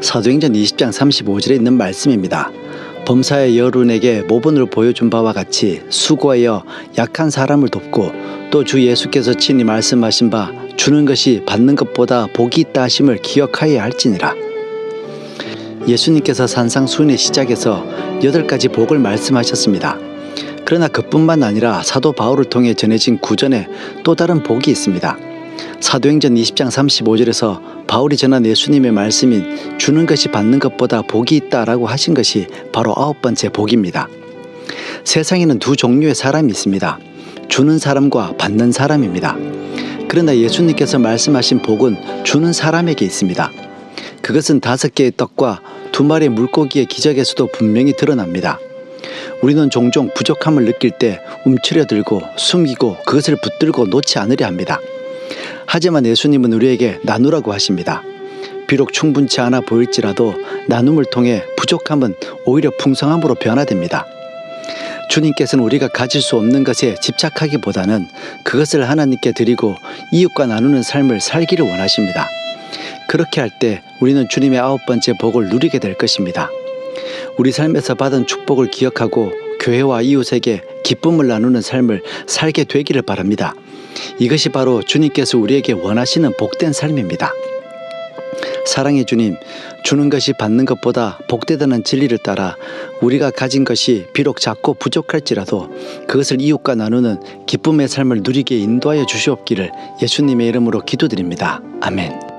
사도행전 20장 35절에 있는 말씀입니다. 범사의 여론에게 모본을 보여준 바와 같이 수고하여 약한 사람을 돕고 또 주 예수께서 친히 말씀하신 바 주는 것이 받는 것보다 복이 있다 하심을 기억하여야 할지니라. 예수님께서 산상수훈의 시작에서 여덟 가지 복을 말씀하셨습니다. 그러나 그뿐만 아니라 사도 바울을 통해 전해진 구전에 또 다른 복이 있습니다. 사도행전 20장 35절에서 바울이 전한 예수님의 말씀인 주는 것이 받는 것보다 복이 있다라고 하신 것이 바로 아홉 번째 복입니다. 세상에는 두 종류의 사람이 있습니다. 주는 사람과 받는 사람입니다. 그러나 예수님께서 말씀하신 복은 주는 사람에게 있습니다. 그것은 다섯 개의 떡과 두 마리의 물고기의 기적에서도 분명히 드러납니다. 우리는 종종 부족함을 느낄 때 움츠려 들고 숨기고 그것을 붙들고 놓지 않으려 합니다. 하지만 예수님은 우리에게 나누라고 하십니다. 비록 충분치 않아 보일지라도 나눔을 통해 부족함은 오히려 풍성함으로 변화됩니다. 주님께서는 우리가 가질 수 없는 것에 집착하기보다는 그것을 하나님께 드리고 이웃과 나누는 삶을 살기를 원하십니다. 그렇게 할 때 우리는 주님의 아홉 번째 복을 누리게 될 것입니다. 우리 삶에서 받은 축복을 기억하고 교회와 이웃에게 기쁨을 나누는 삶을 살게 되기를 바랍니다. 이것이 바로 주님께서 우리에게 원하시는 복된 삶입니다. 사랑의 주님, 주는 것이 받는 것보다 복되다는 진리를 따라 우리가 가진 것이 비록 작고 부족할지라도 그것을 이웃과 나누는 기쁨의 삶을 누리게 인도하여 주시옵기를 예수님의 이름으로 기도드립니다. 아멘.